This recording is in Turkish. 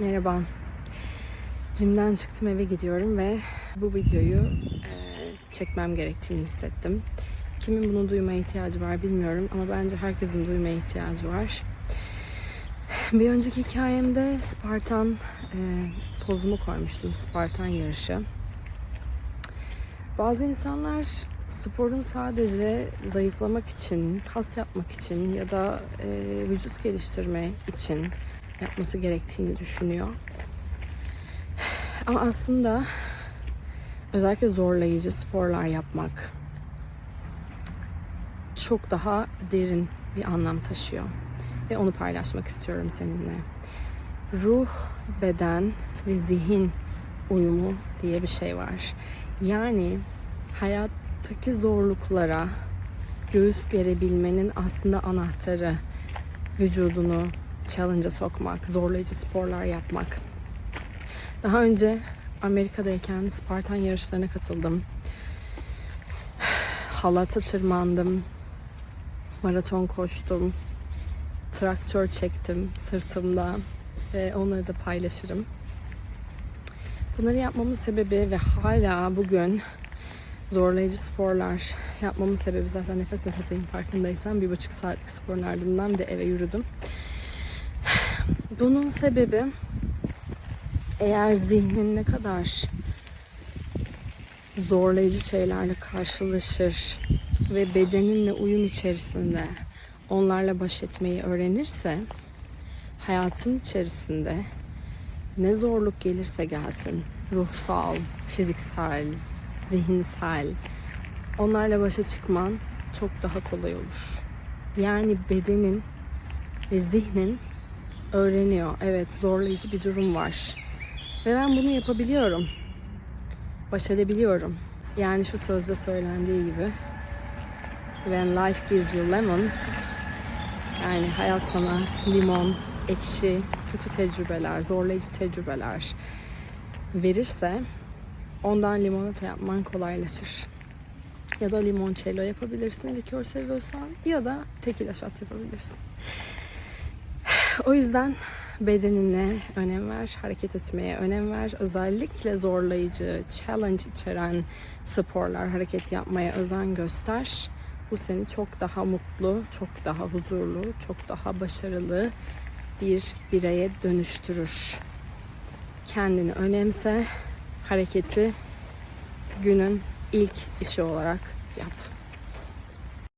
Merhaba. Cimden çıktım eve gidiyorum ve bu videoyu e, çekmem gerektiğini hissettim. Kimin bunu duymaya ihtiyacı var bilmiyorum ama bence herkesin duymaya ihtiyacı var. Bir önceki hikayemde Spartan e, pozumu koymuştum. Spartan yarışı. Bazı insanlar sporun sadece zayıflamak için, kas yapmak için ya da e, vücut geliştirme için yapması gerektiğini düşünüyor. Ama aslında özellikle zorlayıcı sporlar yapmak çok daha derin bir anlam taşıyor. Ve onu paylaşmak istiyorum seninle. Ruh, beden ve zihin uyumu diye bir şey var. Yani hayattaki zorluklara göğüs gerebilmenin aslında anahtarı vücudunu challenge'a sokmak, zorlayıcı sporlar yapmak. Daha önce Amerika'dayken Spartan yarışlarına katıldım. Halata tırmandım. Maraton koştum. Traktör çektim sırtımda ve onları da paylaşırım. Bunları yapmamın sebebi ve hala bugün zorlayıcı sporlar yapmamın sebebi zaten nefes nefeseyim farkındaysan bir buçuk saatlik sporun ardından bir de eve yürüdüm. Bunun sebebi eğer zihnin ne kadar zorlayıcı şeylerle karşılaşır ve bedeninle uyum içerisinde onlarla baş etmeyi öğrenirse hayatın içerisinde ne zorluk gelirse gelsin ruhsal, fiziksel, zihinsel onlarla başa çıkman çok daha kolay olur. Yani bedenin ve zihnin öğreniyor. Evet zorlayıcı bir durum var. Ve ben bunu yapabiliyorum. Baş edebiliyorum. Yani şu sözde söylendiği gibi When life gives you lemons yani hayat sana limon, ekşi, kötü tecrübeler, zorlayıcı tecrübeler verirse ondan limonata yapman kolaylaşır. Ya da limoncello yapabilirsin likör seviyorsan ya da tekila shot yapabilirsin. O yüzden bedenine önem ver, hareket etmeye önem ver. Özellikle zorlayıcı, challenge içeren sporlar, hareket yapmaya özen göster. Bu seni çok daha mutlu, çok daha huzurlu, çok daha başarılı bir bireye dönüştürür. Kendini önemse, hareketi günün ilk işi olarak yap.